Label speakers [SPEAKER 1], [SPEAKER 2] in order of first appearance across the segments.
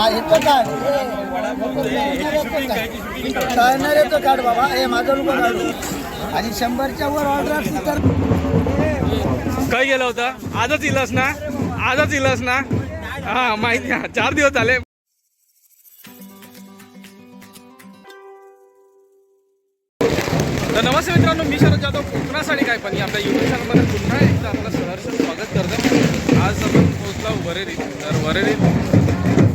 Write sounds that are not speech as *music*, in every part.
[SPEAKER 1] हा येतो काढ बाबा. हे माझं रुपये काढू. आणि शंभरच्या वर ऑर्डर असली तर
[SPEAKER 2] काय गेला होता? आजच इलास ना? आजच इलास ना? हा माहिती आहे. चार दिवस झाले. तर नमस्ते मित्रांनो मी शरद जाधव. कोकणासाठी काय पण. आपल्या युट्यूब चॅनलमध्ये पुन्हा एकदा आपलं सहर्ष स्वागत करतो. आज आपण पोहोचला वरेरीत तर वरेरीत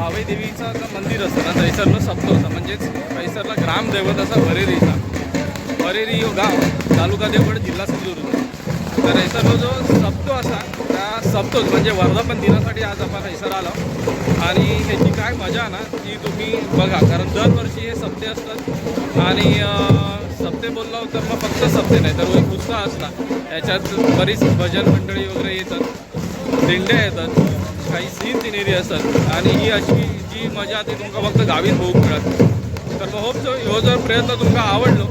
[SPEAKER 2] भावे देवीचं जे मंदिर असतं ना थैसरनं सप्त होतं म्हणजेच थैसरला ग्रामदैवत असा वरेरीचा वरेरी हो गाव तालुका देवगड जिल्हा सिंधुदुर्ग. तर हैसरला जो सप्तो असा त्या सप्तोच म्हणजे वर्धापन दिनासाठी आज आपण हैसर आलो. आणि ह्याची काय मजा ना ती तुम्ही बघा. कारण दरवर्षी हे सप्ते असतात. आणि सप्ते बोललो तर मग फक्त सप्ते नाही तर एक उत्साह असला याच्यात बरीच भजन मंडळी वगैरे येतात. दिंड्या येतात. काही सीन सिनेरी असतात. आणि ही अशी जी मजा ती तुमका फक्त गावीत होऊक मिळत. तर मग होप जो हो जर प्रयत्न तुमका आवडलो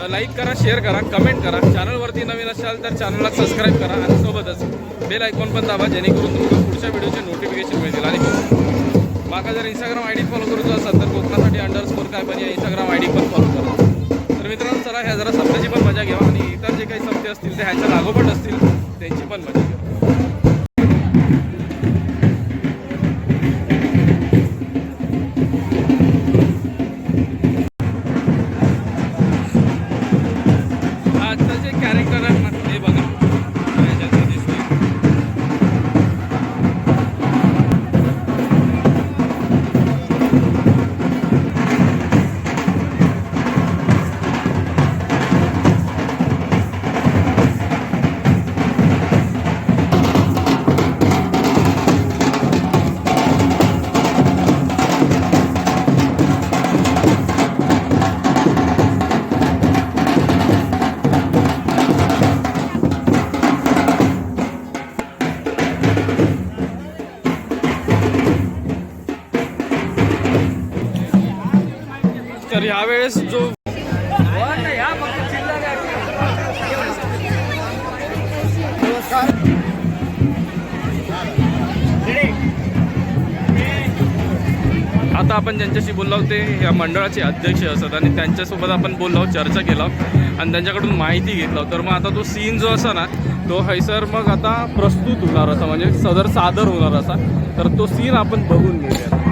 [SPEAKER 2] तर लाईक करा शेअर करा कमेंट करा. चॅनलवरती नवीन असाल तर चॅनलला सबस्क्राईब करा आणि सोबतच बेल आयकॉन पण दाबा जेणेकरून तुम्हाला पुढच्या व्हिडिओचे नोटिफिकेशन मिळतील. आणि माका जर इंस्टाग्राम आय डी फॉलो करूचो असाल तर कोकणासाठी अंडर स्कोर काय पण या इंस्टाग्राम आय डी पण फॉलो करा. तर मित्रांनो चला ह्या जरा सप्त्याची पण मजा घ्या आणि इतर जे काही सप्ते असतील ते ह्यांच्या लागोपाठ असतील त्यांची पण मजा घ्या. तर यावेळेस जो आता आपण ज्यांच्याशी बोललो आहोत ते या मंडळाचे अध्यक्ष असतात आणि त्यांच्यासोबत आपण बोललो आहोत, चर्चा केला आहोत आणि त्यांच्याकडून माहिती घेतला तर मग आता तो सीन जो असा ना तो हैसर मग आता प्रस्तुत होणार असा म्हणजे सदर सादर होणार असा. तर तो सीन आपण बघून घेऊया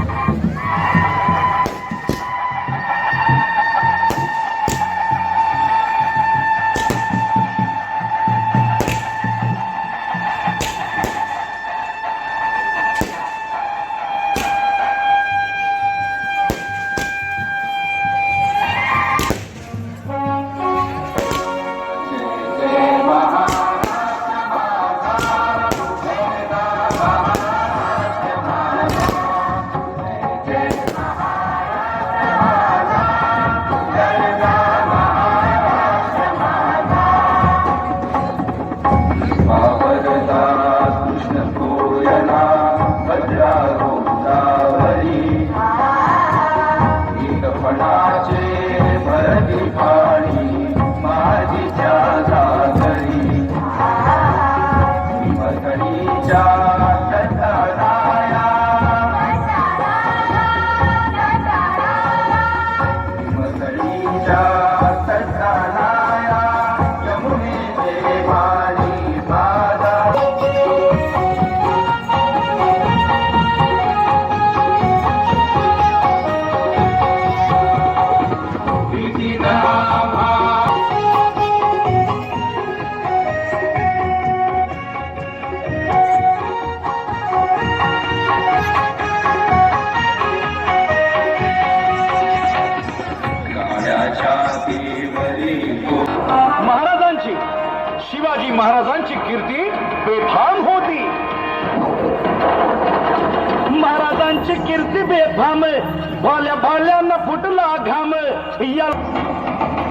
[SPEAKER 3] आल्यांना फुटला घाम. या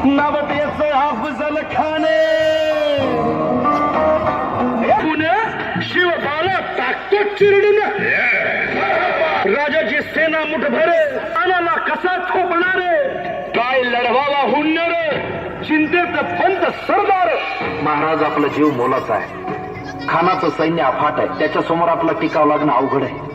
[SPEAKER 3] नवतेच अफजल खाने पुणे शिवबाला टाकतो चिरडून. राजाची सेना मुठभरे आल्याला कसा थोपणार काय लढवावा हुन्नर चिंतेत पंत सरदार महाराज आपला जीव मोलाचा आहे. खानाचं सैन्य अफाट आहे. त्याच्यासमोर आपला टिकाव लागणं अवघड आहे.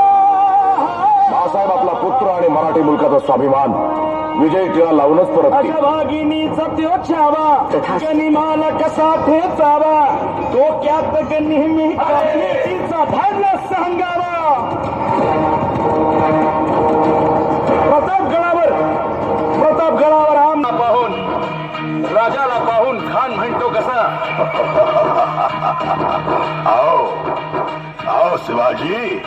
[SPEAKER 3] अशा मासाहेब आपला पुत्र आणि मराठी मुलकाचा स्वाभिमान. विजय टिळा लावूनच परत गनिमाला कसा ठेचावा? डोक्यात नेहमी तिचा भागला सांगावा. प्रतापगडावर प्रतापगडावर आम पाहून राजाला पाहून खान म्हणतो कसा? *laughs*
[SPEAKER 4] आओ आओ शिवाजी.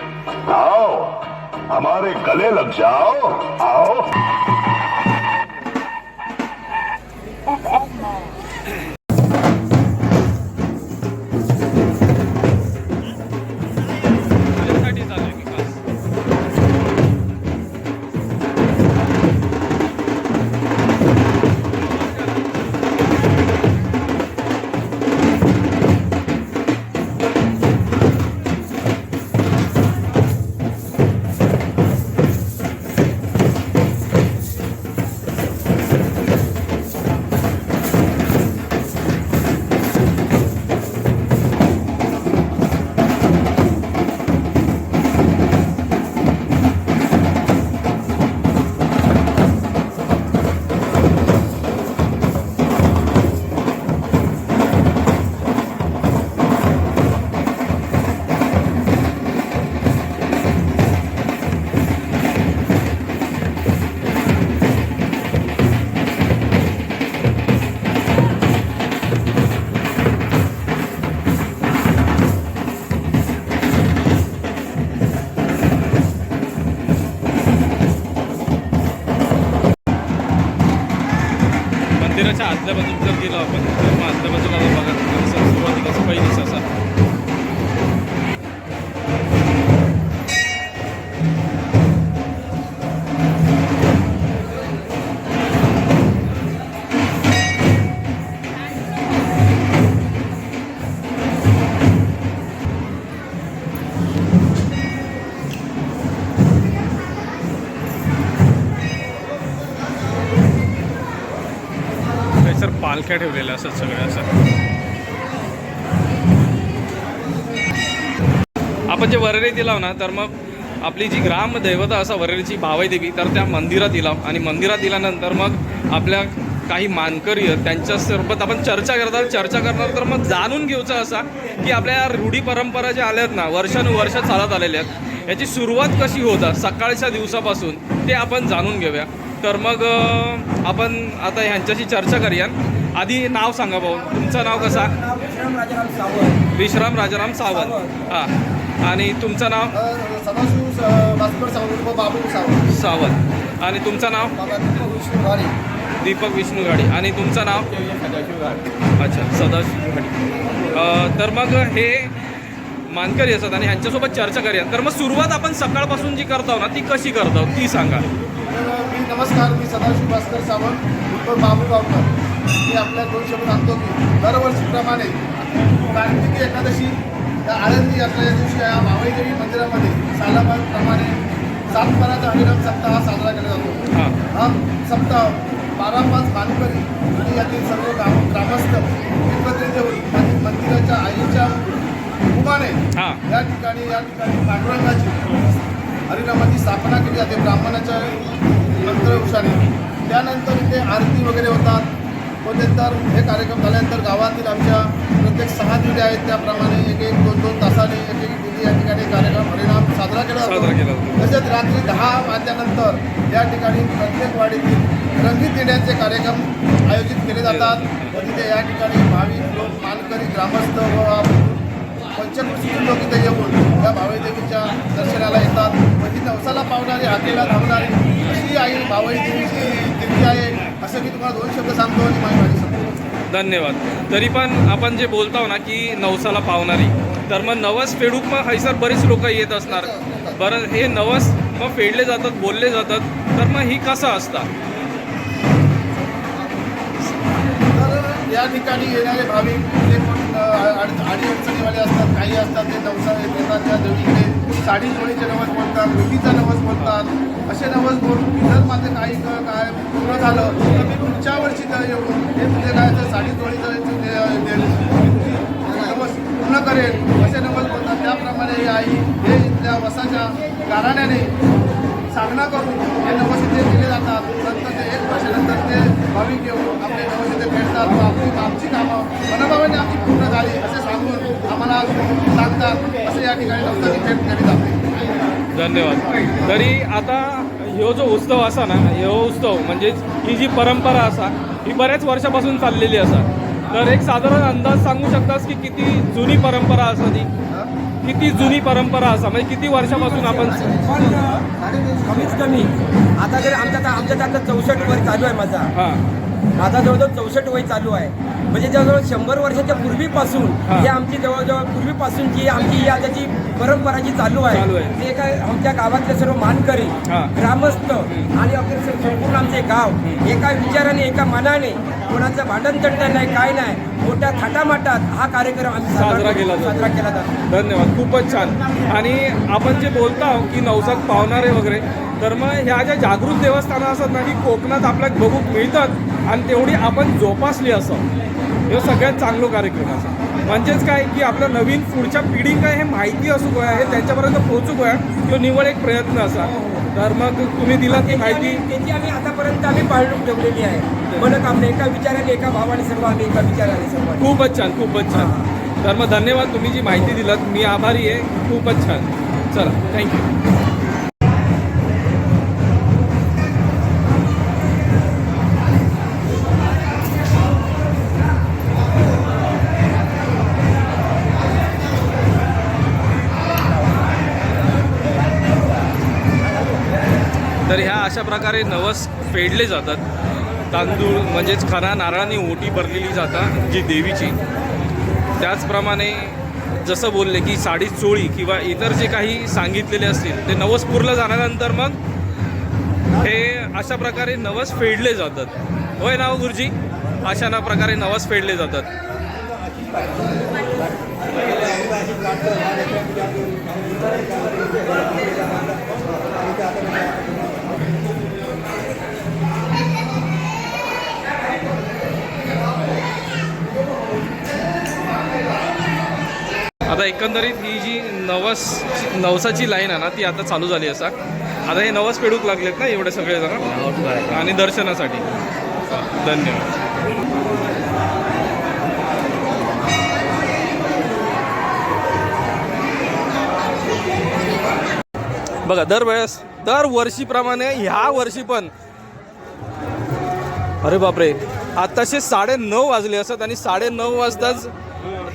[SPEAKER 4] हमारे गले लग जाओ आओ।
[SPEAKER 2] आतल्या आपण. तर पालख्या ठेवलेल्या असतात सगळ्या असं. आपण जे वरळी दिलाव ना तर मग आपली जी ग्रामदैवता असा वरळीची भावई देवी तर त्या मंदिरात इलाव आणि मंदिरात दिल्यानंतर मग आपल्या काही मानकरी आहेत त्यांच्यासोबत आपण चर्चा करतात चर्चा करणार तर मग जाणून घेऊचं असा की आपल्या या रूढी परंपरा ज्या आल्या आहेत ना वर्षानुवर्ष चालत आलेल्या आहेत याची सुरुवात कशी होतात सकाळच्या दिवसापासून ते आपण जाणून घेऊया. तर मग आपण आता ह्यांच्याशी चर्चा करूया आधी नाव सांगा भाऊ. तुमचं नाव कसा?
[SPEAKER 1] विश्राम राजाराम सावंत.
[SPEAKER 2] विश्राम राजाराम सावंत. हां. आणि तुमचं नाव?
[SPEAKER 1] सावंत सावंत.
[SPEAKER 2] सावंत. आणि तुमचं नाव?
[SPEAKER 1] दीपक विष्णू
[SPEAKER 2] गाडी. आणि तुमचं नाव? अच्छा सदाशिव गाडी. तर मग हे मानकरी असतात आणि ह्यांच्यासोबत चर्चा करूया तर मग सुरुवात आपण सकाळपासून जी करतो ना ती कशी करतो? ती सांगा.
[SPEAKER 1] नमस्कार मी सदाशिव भास्कर सावंत दीपक बाबू गावकर. मी आपल्या दोन शब्द सांगतो की दरवर्षीप्रमाणे कार्तिकी एकादशी या आळंदी यात्रा या दिवशी या मावळीदेवी मंदिरामध्ये सालाबादप्रमाणे सातबाराचा हरिनाम सप्ताह हा साजरा केला जातो.
[SPEAKER 2] हां.
[SPEAKER 1] सप्ताह बारा पाच मानकरी आणि यातील सर्व गाव ग्रामस्थ एकत्रित येऊन आणि मंदिराच्या आईच्या हुकुमाने
[SPEAKER 2] हां.
[SPEAKER 1] या ठिकाणी या ठिकाणी पांडुरंगाची हरिनामाची स्थापना केली जाते. ब्राह्मणाच्या मंत्रवृषाने त्यानंतर इथे आरती वगैरे होतात. व नंतर हे कार्यक्रम झाल्यानंतर गावातील आमच्या प्रत्येक सहा दिवडी आहेत त्याप्रमाणे एक एक दोन दोन तासाने एक एक दिवडी या ठिकाणी कार्यक्रम हरिनाम साजरा केला जातो. तसेच रात्री दहा वाजल्यानंतर या ठिकाणी प्रत्येक वाडीतील रंगीत दिंड्यांचे कार्यक्रम आयोजित केले जातात. व तिथे या ठिकाणी भाविक लोक मानकरी ग्रामस्थ व पंचकृषी लोक इथे येऊन या भावई देवीच्या दर्शनाला येतात. व ती नवसाला पावणारी हाकेला धावणारी आई भावई देवीची कीर्ती आहे. असं मी तुम्हाला दोन शब्द सांगतो आणि माझी माझी सांगतो
[SPEAKER 2] धन्यवाद. तरी पण आपण जे बोलतो ना की नवसाला पावणारी तर मग नवस फेडूक मग हैसर बरीच लोक येत असणार. बरं हे नवस मग फेडले जातात बोलले जातात तर मग ही कसं असतात?
[SPEAKER 1] या ठिकाणी येणारे भाविक जे अडचणीवाले असतात काही असतात ते नवसा येतात त्या देवीचे साडी जोडीचे नवस बोलतात रुटीचा नवस बोलतात. असे नवस बोलून जर माझं काही काय पूर्ण झालं तर मी पुढच्या वर्षी तर येऊन हे तुझे काय तर साडी जोडीचं नवस पूर्ण करेल असे नवस बोलतात. त्याप्रमाणे आई हे त्या वसाच्या गाराण्याने साधना करून हे नवस केले जातात. नंतर ते एक वर्षानंतर ते भाविक येऊन आपले नवस भेटतात व आपली आमची कामं मनोभावाने आमची पूर्ण झाली असे सांगून आम्हाला सांगतात. असे या ठिकाणी नवसाची भेट केली जाते
[SPEAKER 2] धन्यवाद. तरी आता ह्यो जो उत्सव असा ना ह्यो उत्सव म्हणजेच ही जी परंपरा असा ही बऱ्याच वर्षापासून चाललेली असा. तर एक साधारण अंदाज सांगू शकतास की किती जुनी परंपरा असा ती? किती जुनी परंपरा असा म्हणजे किती वर्षापासून आपण
[SPEAKER 5] पण कमीत कमी आता जर आमच्या आता आमच्या आता चौसष्ट वय चालू आहे माझा
[SPEAKER 2] हां
[SPEAKER 5] माझा जवळजवळ चौसष्ट वय चालू आहे म्हणजे जवळजवळ शंभर वर्षाच्या पूर्वीपासून
[SPEAKER 2] हा.
[SPEAKER 5] आमची जवळजवळ पूर्वीपासून जी आमची ही आता जी परंपरा जी चालू आहे. ते काय आमच्या गावातले सर्व मानकरी. ग्रामस्थ आणि सर्व- संपूर्ण आमचे गाव एका विचाराने एका मनाने कोणाचं भांडण तंटण नाही काय नाही मोठ्या थाटामाटात हा कार्यक्रम आम्ही
[SPEAKER 2] साजरा केला जातो.
[SPEAKER 5] साजरा केला जातो.
[SPEAKER 2] धन्यवाद खूपच छान. आणि आपण जे बोलतो आहोत की नवसात पावणारे वगैरे तर मग ह्या ज्या जागृत देवस्थानं असतात ना ही कोकणात आपल्याला बघू मिळतात आणि तेवढी आपण जोपासली असं. हे सगळ्यात चांगलं कार्यक्रम असा. म्हणजेच काय की आपल्या नवीन पुढच्या काय हे माहिती असू गोया हे त्यांच्यापर्यंत पोहोचू गोया किंवा निवड एक प्रयत्न असा. तर मग तुम्ही दिलात ती माहिती?
[SPEAKER 5] त्याची आम्ही आतापर्यंत आम्ही पाळणूक ठेवलेली आहे. म्हणत आपल्या एका विचाराने एका भावाने सर्व आम्ही एका विचाराने सर्व
[SPEAKER 2] खूपच छान खूपच छान. तर मग धन्यवाद तुम्ही जी माहिती दिलात मी आभारी आहे. खूपच छान. चला थँक्यू अशा प्रकारे नवस फेडले जातात. तांदूळ म्हणजेच खरा नारळाने ओटी भरलेली जातात जी देवीची. त्याचप्रमाणे जसं बोलले की साडी चोळी किंवा इतर जे काही सांगितलेले असतील ते नवस पुरलं झाल्यानंतर मग हे अशा प्रकारे नवस फेडले जातात. होय ना हो गुरुजी? अशा ना प्रकारे नवस फेडले जातात. आता एकंदरीत ही जी नवस नवसाची लाईन आहे ना ती आता चालू झाली असा. आता हे नवस फेडूक लागलेत ना एवढे सगळे जण? आणि दर्शनासाठी. धन्यवाद. बघा दरवेळेस दरवर्षीप्रमाणे ह्या वर्षी पण. अरे बापरे आताशे साडे नऊ वाजले असत आणि साडे नऊ वाजताच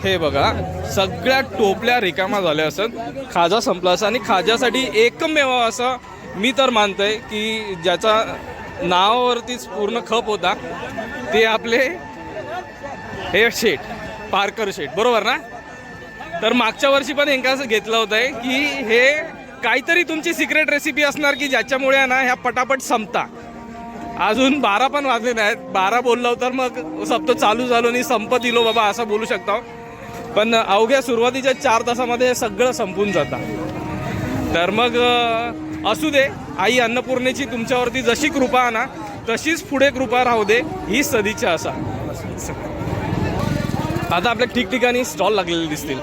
[SPEAKER 2] हे बघा सगळ्या टोपल्या रिकामा झाल्या असत. खाजा संपला असं आणि खाज्यासाठी एकमेव असं मी तर मानतोय की ज्याचा नावावरतीच पूर्ण खप होता ते आपले हे शेठ पारकर शेठ बरोबर ना? तर मागच्या वर्षी पण यांका असं घेतलं होतं की हे काहीतरी तुमची सिक्रेट रेसिपी असणार की ज्याच्यामुळे आहे ना ह्या पटापट संपता. अजून बारा पण वाजले नाहीत. बारा बोललो तर मग सप्त चालू झालो आणि संपत इलो बाबा असं बोलू शकता. पण अवघ्या सुरुवातीच्या चार तासामध्ये हे सगळं संपून जातं. तर मग असू दे आई अन्नपूर्णेची तुमच्यावरती जशी कृपा आणा तशीच पुढे कृपा राहू दे ही सदिच्छा असा. आता आपल्या ठिकठिकाणी स्टॉल लागलेले दिसतील.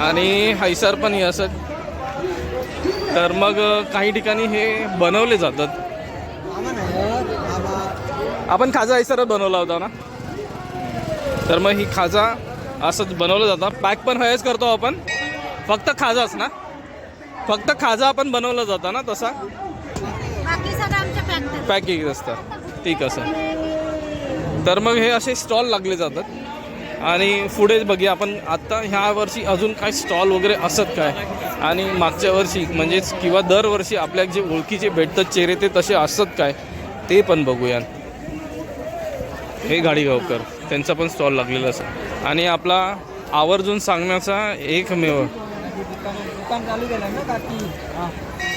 [SPEAKER 2] आणि हैसर पण हे असत. तर मग काही ठिकाणी हे बनवले जातात. आपण खाजा हैसरच बनवला होता ना? तर मग ही खाजा असंच बनवलं जातं. पॅक पण हयच करतो आपण. फक्त खाजाच ना. फक्त खाजा आपण बनवलं जातं ना तसा.
[SPEAKER 6] बाकी सगळं आमच्या पॅक
[SPEAKER 2] पॅकेज असतं. ठीक असं. तर मग हे असे स्टॉल लागले जातात. आणि पुढे बघूया आपण. आत्ता ह्या वर्षी अजून काय स्टॉल वगैरे असत काय? आणि मागच्या वर्षी म्हणजेच किंवा दरवर्षी आपल्या जे ओळखीचे भेटतात चेहरे ते तसे असत काय? ते पण बघूया हे गाडीगावकर त्यांचा पण स्टॉल लागलेला असं आणि आपला आवर्जून सांगण्याचा एकमेव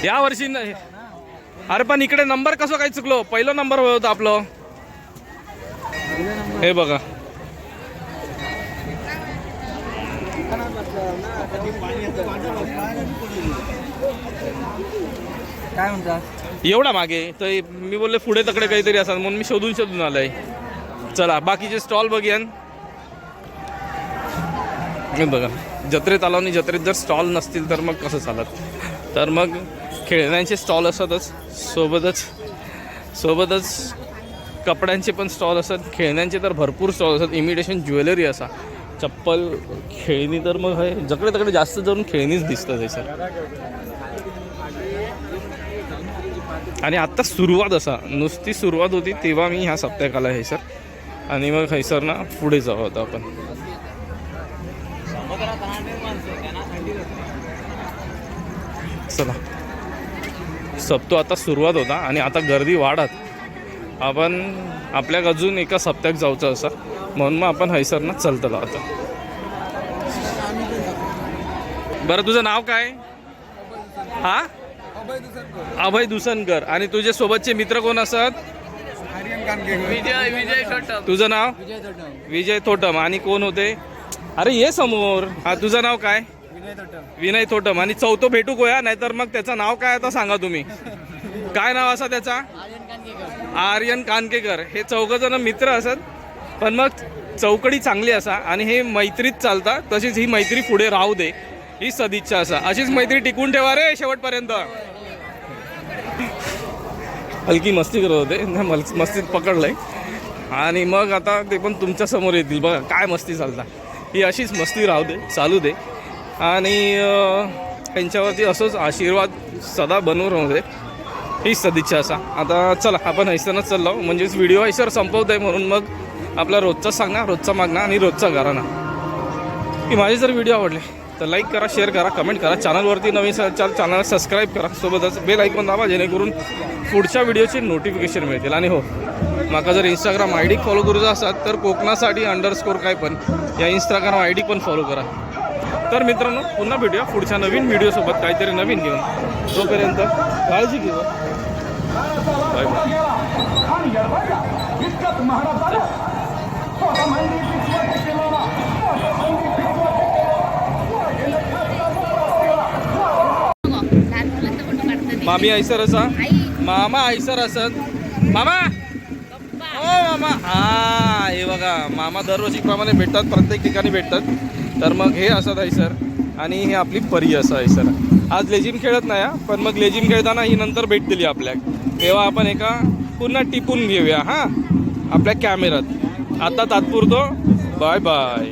[SPEAKER 2] या वर्षी अरे पण इकडे नंबर कसं काय चुकलो? पहिला नंबर होता आपलं. हे बघा.
[SPEAKER 5] काय म्हणता?
[SPEAKER 2] एवढा मागे तर मी बोलले पुढे तकडे काहीतरी असतात म्हणून मी शोधून शोधून आलोय. चला बाकीचे स्टॉल बघियान. बघा जत्रेत आलो आणि जत्रेत जर स्टॉल नसतील तर मग कसं चालत? तर मग खेळण्यांचे स्टॉल असतातच सोबतच सोबतच कपड्यांचे पण स्टॉल असतात खेळण्यांचे तर भरपूर स्टॉल असतात इमिटेशन ज्वेलरी असा. चप्पल खेळणी तर मग हे जकडे तकडे जास्त जाऊन खेळणीच दिसतं त्याच्यात आणि आत्ता सुरुवात असा नुसती सुरुवात होती तेव्हा मी ह्या सप्ताहकाला आहे सर. आणि मग हैसर ना पुढे जाऊ आता आपण. चला. सप्तो आता सुरुवात होता आणि आता गर्दी वाढत. आपण आपल्या अजून एका सप्त्यात जाऊचं असं. म्हणून मग आपण हैसरनं चलतलो आता. बरं तुझं नाव काय? हा? अभय दुसनकर आणि तुझे सोबतचे मित्र कोण असत? विजय विजय थोटम तुझं नाव? विजय थोटम. आणि कोण होते? अरे ये समोर. हा तुझं नाव काय? विनय थोटम. आणि चौथं भेटू कोया नाहीतर मग त्याचं नाव काय आता सांगा तुम्ही. काय नाव असा त्याचा? आर्यन कानकेकर हे चौघ जण मित्र असत पण मग चौकडी चांगली असा आणि हे मैत्रीत चालता तशीच ही मैत्री पुढे राहू दे. ही सदिच्छा असा. अशीच मैत्री टिकून ठेवा रे शेवटपर्यंत. हलकी मस्ती करत होते. *laughs* नाही, मल- मस्तीत आहे आणि मग आता ते पण तुमच्यासमोर येतील. बघा काय मस्ती चालता. ही अशीच मस्ती राहू दे चालू दे. आणि त्यांच्यावरती असंच आशीर्वाद सदा बनवून राहू दे. हीच सदिच्छा असा. आता चला आपण हैसरनंच चाललो म्हणजेच व्हिडिओ हैसर संपवत आहे म्हणून मग आपला रोजचा सांगणार रोजचा मागणं आणि रोजचा घराणा की माझे जर व्हिडिओ आवडले तर लाईक करा शेअर करा कमेंट करा. चॅनलवरती नवीन चॅनल सबस्क्राईब करा. सोबतच बेल ऐकून दाबा जेणेकरून पुढच्या व्हिडिओची नोटिफिकेशन मिळतील. आणि हो माका जर इंस्टाग्राम आय डी फॉलो करूचा असतात तर कोकणासाठी अंडरस्कोर काय पण या इंस्टाग्राम आय डी पण फॉलो करा. तर मित्रांनो पुन्हा भेटूया पुढच्या नवीन व्हिडिओसोबत काहीतरी नवीन घेऊन. तोपर्यंत काळजी घेऊ. बाय बाय मामी ऐसर असा. मामा ऐसर असत. मामा! ओ मामा. हा हे बघा मामा दरवर्षीप्रमाणे भेटतात प्रत्येक ठिकाणी भेटतात. तर मग हे असत ऐसर आणि हे आपली परी असं ऐसर आज लेजिम खेळत नाही पण मग लेजिम खेळताना ही नंतर भेट दिली आपल्याक तेव्हा आपण एका पुन्हा टिपून घेऊया हां. आपल्या कॅमेऱ्यात. आता तात्पुरतो. Bye bye.